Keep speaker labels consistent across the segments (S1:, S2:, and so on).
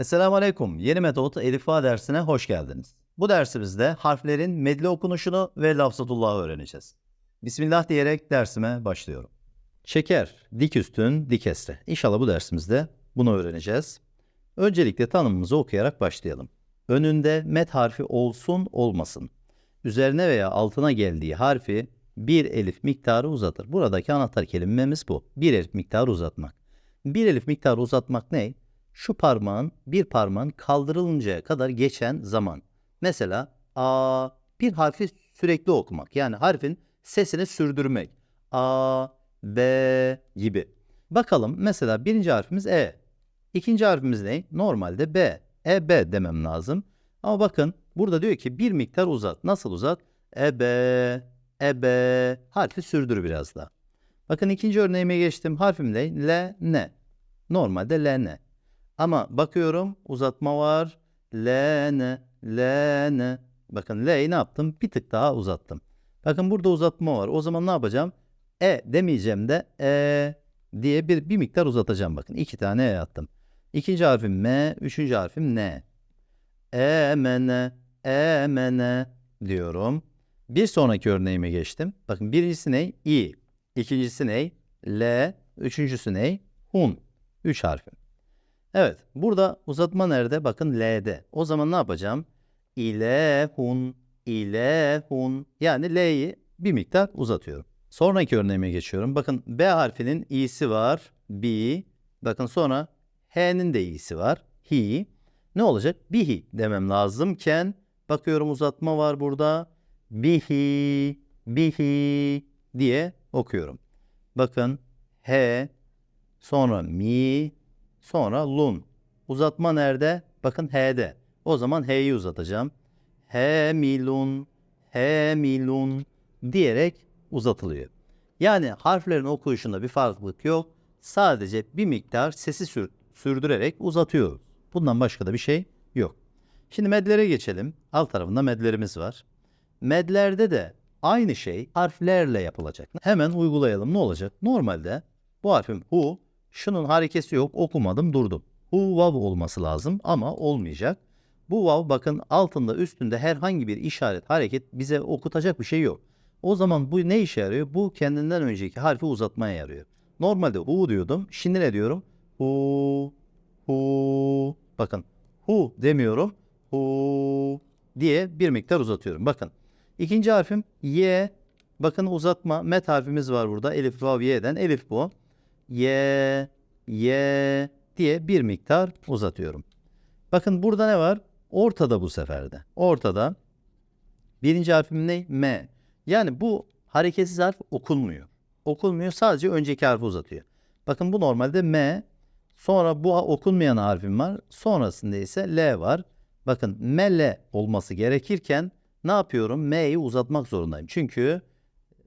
S1: Esselamu Aleyküm. Yeni metot Elifba dersine hoş geldiniz. Bu dersimizde harflerin medli okunuşunu ve lafzatullahı öğreneceğiz. Bismillah diyerek dersime başlıyorum. Şeker, dik üstün, dik esre. İnşallah bu dersimizde bunu öğreneceğiz. Öncelikle tanımımızı okuyarak başlayalım. Önünde met harfi olsun olmasın. Üzerine veya altına geldiği harfi bir elif miktarı uzatır. Buradaki anahtar kelimemiz bu. Bir elif miktarı uzatmak. Bir elif miktarı uzatmak ne? Şu parmağın bir parmağın kaldırılıncaya kadar geçen zaman. Mesela a bir harfi sürekli okumak. Yani harfin sesini sürdürmek. A, B gibi. Bakalım mesela birinci harfimiz E. İkinci harfimiz ne? Normalde B. E, B demem lazım. Ama bakın burada diyor ki bir miktar uzat. Nasıl uzat? E, B, E, B. Harfi sürdür biraz daha. Bakın ikinci örneğime geçtim. Harfim ne? L, N. Normalde L, N. Ama bakıyorum uzatma var. L, N, L, N. Bakın L'yi ne yaptım? Bir tık daha uzattım. Bakın burada uzatma var. O zaman ne yapacağım? E demeyeceğim de E diye bir, bir miktar uzatacağım. Bakın iki tane E attım. İkinci harfim M, üçüncü harfim N. E, M, N, E, M, N diyorum. Bir sonraki örneğime geçtim. Bakın birincisi ne? İ. İkincisi ne? L. Üçüncüsü ne? Hun. Üç harfim. Evet, burada uzatma nerede? Bakın L'de. O zaman ne yapacağım? İlehun, ilehun. Yani L'yi bir miktar uzatıyorum. Sonraki örneğime geçiyorum. Bakın B harfinin i'si var. B. Bakın sonra H'nin de i'si var. Hi. Ne olacak? Bihi demem lazımken bakıyorum uzatma var burada. Bihi, bihi diye okuyorum. Bakın H, sonra mi, Sonra lun. Uzatma nerede? Bakın H'de. O zaman H'yi uzatacağım. Hemilun, hemilun diyerek uzatılıyor. Yani harflerin okuyuşunda bir farklılık yok. Sadece bir miktar sesi sür- sürdürerek uzatıyoruz. Bundan başka da bir şey yok. Şimdi medlere geçelim. Alt tarafında medlerimiz var. Medlerde de aynı şey harflerle yapılacak. Hemen uygulayalım. Ne olacak? Normalde bu harfim hu, Şunun harekesi yok okumadım durdum. Bu vav olması lazım ama olmayacak. Bu vav bakın altında üstünde herhangi bir işaret hareket bize okutacak bir şey yok. O zaman bu ne işe yarıyor? Bu kendinden önceki harfi uzatmaya yarıyor. Normalde hu diyordum. Şimdi ne diyorum? Hu, hu. Bakın hu demiyorum. Hu diye bir miktar uzatıyorum. Bakın ikinci harfim y. Bakın uzatma. Met harfimiz var burada. Elif, vav, y'den. Elif bu ye, ye diye bir miktar uzatıyorum. Bakın burada ne var? Ortada bu seferde. Ortada birinci harfim ne? M. Yani bu hareketsiz harf okunmuyor. Okunmuyor sadece önceki harfi uzatıyor. Bakın bu normalde M. Sonra bu okunmayan harfim var. Sonrasında ise L var. Bakın M, L olması gerekirken ne yapıyorum? M'yi uzatmak zorundayım. Çünkü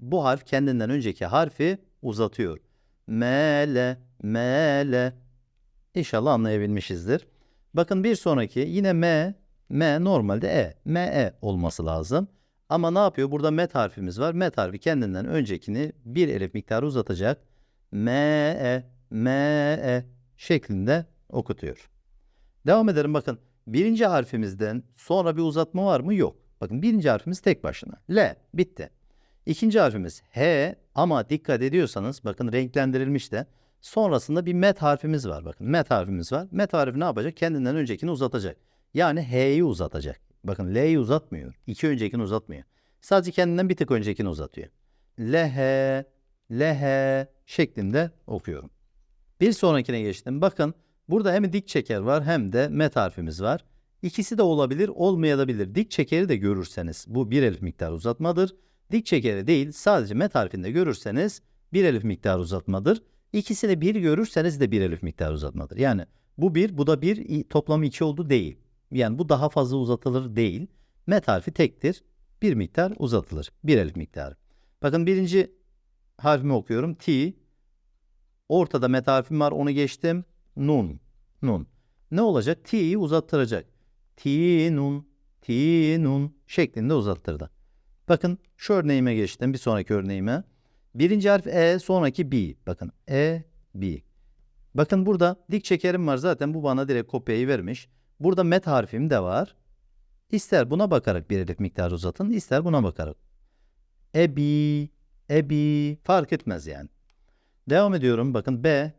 S1: bu harf kendinden önceki harfi uzatıyor. Mele, mele. İnşallah anlayabilmişizdir. Bakın bir sonraki yine M, M normalde E, M, E olması lazım. Ama ne yapıyor? Burada met harfimiz var. Met harfi kendinden öncekini bir elif miktarı uzatacak. M, E, M, E şeklinde okutuyor. Devam edelim bakın. Birinci harfimizden sonra bir uzatma var mı? Yok. Bakın birinci harfimiz tek başına. L. Bitti. İkinci harfimiz H ama dikkat ediyorsanız bakın renklendirilmiş de sonrasında bir met harfimiz var. Bakın met harfimiz var. Met harfi ne yapacak? Kendinden öncekini uzatacak. Yani H'yi uzatacak. Bakın L'yi uzatmıyor. İki öncekini uzatmıyor. Sadece kendinden bir tık öncekini uzatıyor. Lehe, lehe şeklinde okuyorum. Bir sonrakine geçtim. Bakın burada hem dik çeker var hem de met harfimiz var. İkisi de olabilir, olmayabilir. Dik çekeri de görürseniz bu bir elif miktar uzatmadır. Dik çekeri değil sadece met harfinde görürseniz bir elif miktar uzatmadır. İkisini bir görürseniz de bir elif miktar uzatmadır. Yani bu bir bu da bir toplamı iki oldu değil. Yani bu daha fazla uzatılır değil. Met harfi tektir. Bir miktar uzatılır. Bir elif miktarı. Bakın birinci harfimi okuyorum. T. Ortada met harfim var onu geçtim. Nun. Nun. Ne olacak? T'yi uzattıracak. T nun. T nun şeklinde uzattırdı. Bakın şu örneğime geçtim bir sonraki örneğime. Birinci harf E sonraki B. Bakın E, B. Bakın burada dik çekerim var zaten bu bana direkt kopyayı vermiş. Burada met harfim de var. İster buna bakarak bir elif miktarı uzatın, ister buna bakarak. Ebi, ebi fark etmez yani. Devam ediyorum. Bakın B.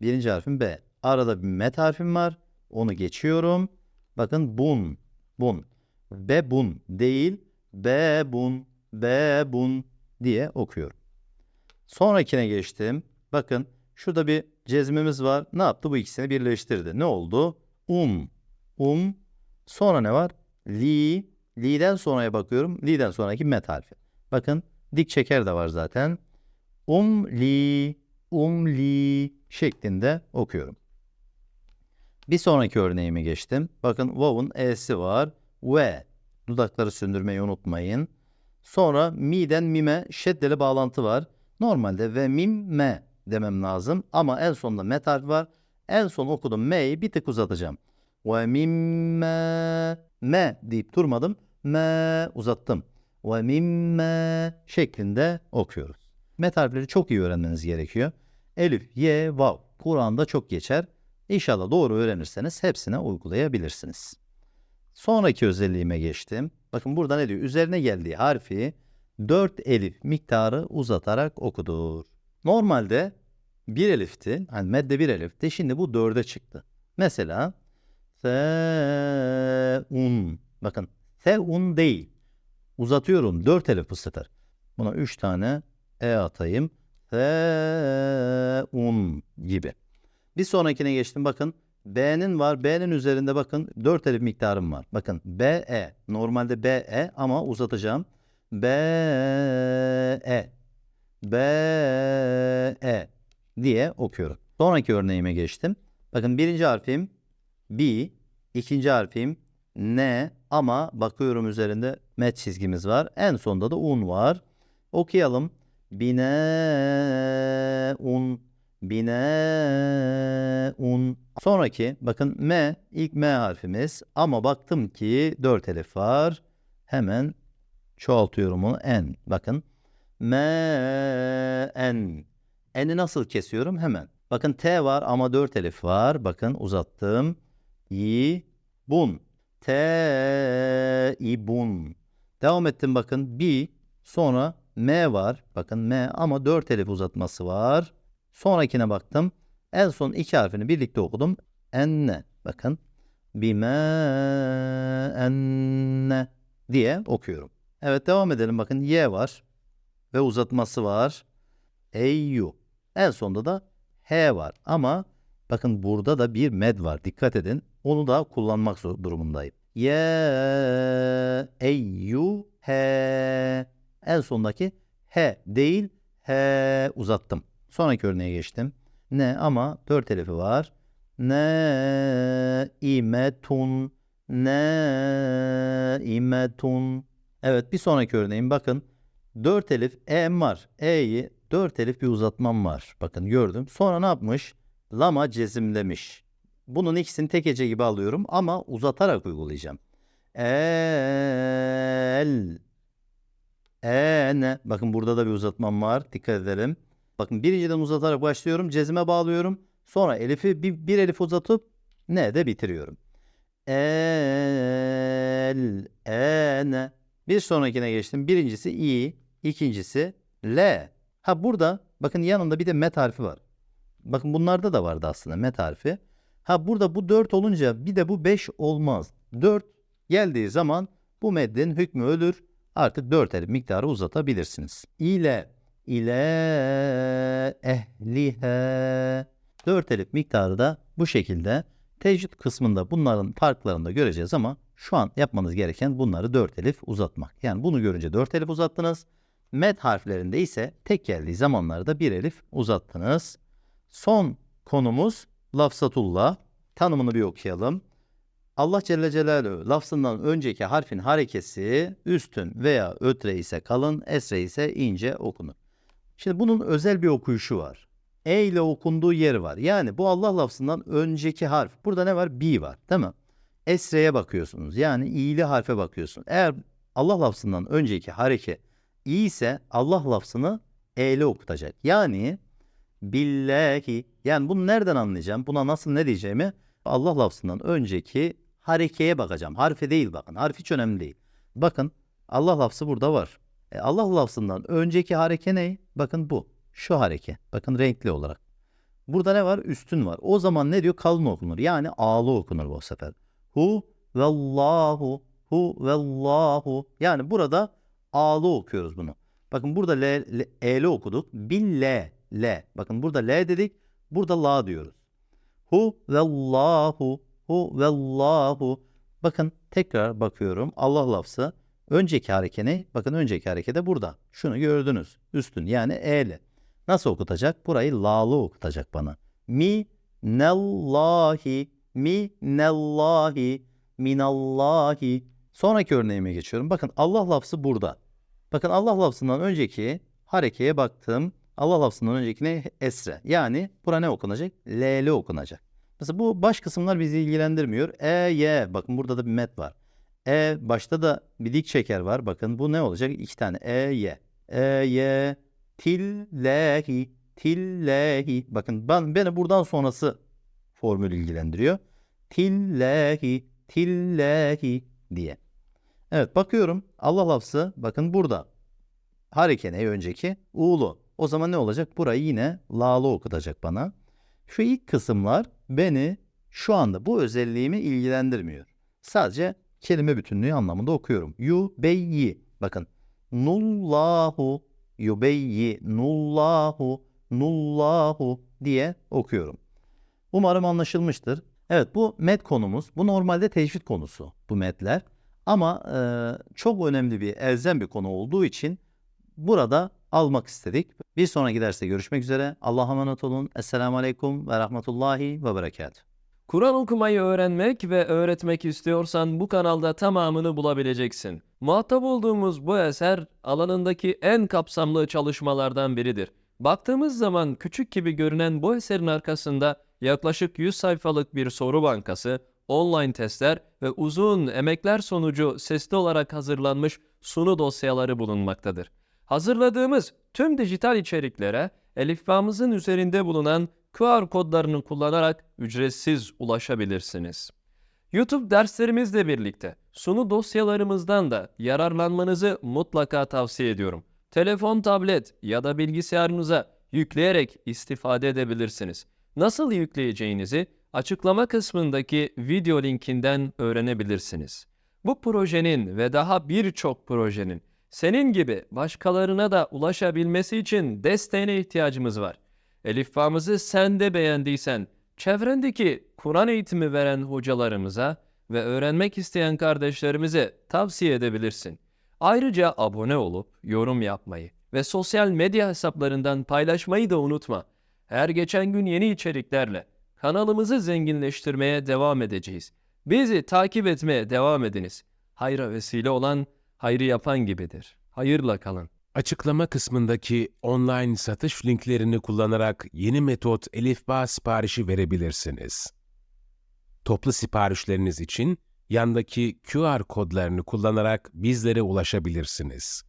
S1: Birinci harfim B. Arada bir met harfim var. Onu geçiyorum. Bakın bun, bun. Bebun değil, bebun, bebun diye okuyorum. Sonrakine geçtim. Bakın şurada bir cezmimiz var. Ne yaptı? Bu ikisini birleştirdi. Ne oldu? Um. Um. Sonra ne var? Li. Li'den sonraya bakıyorum. Li'den sonraki met harfi. Bakın dik çeker de var zaten. Um li, um li şeklinde okuyorum. Bir sonraki örneğime geçtim. Bakın vow'un e'si var. Ve. Dudakları sündürmeyi unutmayın. Sonra mi'den mime şeddeli bağlantı var. Normalde ve mim me demem lazım. Ama en sonunda met harfi var. En son okudum me'yi bir tık uzatacağım. Ve mimme me deyip durmadım. Me uzattım. Ve mimme şeklinde okuyoruz. Met harfleri çok iyi öğrenmeniz gerekiyor. Elif, ye, vav. Kur'an'da çok geçer. İnşallah doğru öğrenirseniz hepsine uygulayabilirsiniz. Sonraki özelliğime geçtim. Bakın burada ne diyor? Üzerine geldiği harfi 4 elif miktarı uzatarak okudur. Normalde bir elifti. Hani medde bir elifti. Şimdi bu 4'e çıktı. Mesela un. Bakın un değil. Uzatıyorum. 4 elif bu sefer. Buna 3 tane e atayım. un gibi. Bir sonrakine geçtim. Bakın B'nin var. B'nin üzerinde bakın 4 elif miktarım var. Bakın BE. Normalde BE ama uzatacağım. BE. BE diye okuyorum. Sonraki örneğime geçtim. Bakın birinci harfim B. ikinci harfim N ama bakıyorum üzerinde met çizgimiz var. En sonda da un var. Okuyalım. Bine un bine un. Sonraki bakın M ilk M harfimiz ama baktım ki 4 elif var. Hemen çoğaltıyorum onu N. Bakın M N. N'i nasıl kesiyorum? Hemen. Bakın T var ama 4 elif var. Bakın uzattım. Y bun. T i bun. Devam ettim bakın. B sonra M var. Bakın M ama 4 elif uzatması var. Sonrakine baktım. En son iki harfini birlikte okudum. Enne. Bakın. Bime enne diye okuyorum. Evet devam edelim. Bakın Y var. Ve uzatması var. Eyyu. En sonda da H var. Ama bakın burada da bir med var. Dikkat edin. Onu da kullanmak durumundayım. Y eyyu H. En sondaki H değil H uzattım. Sonraki örneğe geçtim. Ne ama dört elifi var. Ne imetun ne imetun. Evet bir sonraki örneğim bakın. Dört elif e var. E'yi dört elif bir uzatmam var. Bakın gördüm. Sonra ne yapmış? Lama cezimlemiş. Bunun ikisini tek hece gibi alıyorum ama uzatarak uygulayacağım. El e ne? Bakın burada da bir uzatmam var. Dikkat edelim. Bakın birinciden uzatarak başlıyorum. Cezime bağlıyorum. Sonra elifi bir, bir elif uzatıp ne de bitiriyorum. El, ene. Bir sonrakine geçtim. Birincisi i, ikincisi l. Ha burada bakın yanında bir de met harfi var. Bakın bunlarda da vardı aslında met harfi. Ha burada bu 4 olunca bir de bu 5 olmaz. 4 geldiği zaman bu meddenin hükmü ölür. Artık 4 elif miktarı uzatabilirsiniz. İle ile ehlihe. Dört elif miktarı da bu şekilde tecvid kısmında bunların farklarını da göreceğiz ama şu an yapmanız gereken bunları dört elif uzatmak. Yani bunu görünce dört elif uzattınız. Med harflerinde ise tek geldiği zamanlarda bir elif uzattınız. Son konumuz lafzatullah. Tanımını bir okuyalım. Allah Celle Celaluhu lafzından önceki harfin harekesi üstün veya ötre ise kalın, esre ise ince okunur. Şimdi bunun özel bir okuyuşu var. E ile okunduğu yeri var. Yani bu Allah lafzından önceki harf. Burada ne var? B var. Değil mi? Esre'ye bakıyorsunuz. Yani i'li harfe bakıyorsun. Eğer Allah lafzından önceki hareke i ise Allah lafzını e ile okutacak. Yani billahi. Yani bunu nereden anlayacağım? Buna nasıl ne diyeceğimi Allah lafzından önceki harekeye bakacağım. Harfe değil bakın. Harf hiç önemli değil. Bakın Allah lafzı burada var. E, Allah lafzından önceki hareke ne? Bakın bu. Şu hareke. Bakın renkli olarak. Burada ne var? Üstün var. O zaman ne diyor? Kalın okunur. Yani ağlı okunur bu sefer. Hu vellahu hu vellahu. Yani burada ağlı okuyoruz bunu. Bakın burada l, l e'li okuduk. Bil l l. Bakın burada l dedik. Burada la diyoruz. Hu vellahu hu vellahu. Bakın tekrar bakıyorum. Allah lafzı önceki hareke ne? Bakın önceki hareke de burada. Şunu gördünüz. Üstün yani e'li. Nasıl okutacak? Burayı la'lı okutacak bana. Mi nellahi mi nellahi minallahi. Sonraki örneğime geçiyorum. Bakın Allah lafzı burada. Bakın Allah lafzından önceki harekeye baktım. Allah lafzından önceki ne? Esre. Yani bura ne okunacak? L'li okunacak. Mesela bu baş kısımlar bizi ilgilendirmiyor. E, Y. Bakın burada da bir met var. E başta da bir dik şeker var. Bakın bu ne olacak? İki tane. E, Y. E, Y. Tillehi. Tillehi. Bakın ben, beni buradan sonrası formül ilgilendiriyor. Tillehi. Tillehi diye. Evet bakıyorum. Allah lafzı bakın burada. Hareke ne önceki? U'lu. O zaman ne olacak? Burayı yine la'lı okutacak bana. Şu ilk kısımlar beni şu anda bu özelliğimi ilgilendirmiyor. Sadece kelime bütünlüğü anlamında okuyorum. Yu beyyi. Bakın. Nullahu yubeyyi nullahu nullahu diye okuyorum. Umarım anlaşılmıştır. Evet bu met konumuz. Bu normalde teşvik konusu bu metler. Ama e, çok önemli bir elzem bir konu olduğu için burada almak istedik. Bir sonraki derste görüşmek üzere. Allah'a emanet olun. Esselamu Aleyküm ve Rahmetullahi ve Berekatuhu.
S2: Kur'an okumayı öğrenmek ve öğretmek istiyorsan bu kanalda tamamını bulabileceksin. Muhatap olduğumuz bu eser alanındaki en kapsamlı çalışmalardan biridir. Baktığımız zaman küçük gibi görünen bu eserin arkasında yaklaşık 100 sayfalık bir soru bankası, online testler ve uzun emekler sonucu sesli olarak hazırlanmış sunu dosyaları bulunmaktadır. Hazırladığımız tüm dijital içeriklere elifbamızın üzerinde bulunan QR kodlarını kullanarak ücretsiz ulaşabilirsiniz. YouTube derslerimizle birlikte sunu dosyalarımızdan da yararlanmanızı mutlaka tavsiye ediyorum. Telefon, tablet ya da bilgisayarınıza yükleyerek istifade edebilirsiniz. Nasıl yükleyeceğinizi açıklama kısmındaki video linkinden öğrenebilirsiniz. Bu projenin ve daha birçok projenin senin gibi başkalarına da ulaşabilmesi için desteğine ihtiyacımız var. Elifbamızı sen de beğendiysen, çevrendeki Kur'an eğitimi veren hocalarımıza ve öğrenmek isteyen kardeşlerimize tavsiye edebilirsin. Ayrıca abone olup yorum yapmayı ve sosyal medya hesaplarından paylaşmayı da unutma. Her geçen gün yeni içeriklerle kanalımızı zenginleştirmeye devam edeceğiz. Bizi takip etmeye devam ediniz. Hayra vesile olan hayrı yapan gibidir. Hayırla kalın.
S3: Açıklama kısmındaki online satış linklerini kullanarak yeni metot Elifba siparişi verebilirsiniz. Toplu siparişleriniz için yandaki QR kodlarını kullanarak bizlere ulaşabilirsiniz.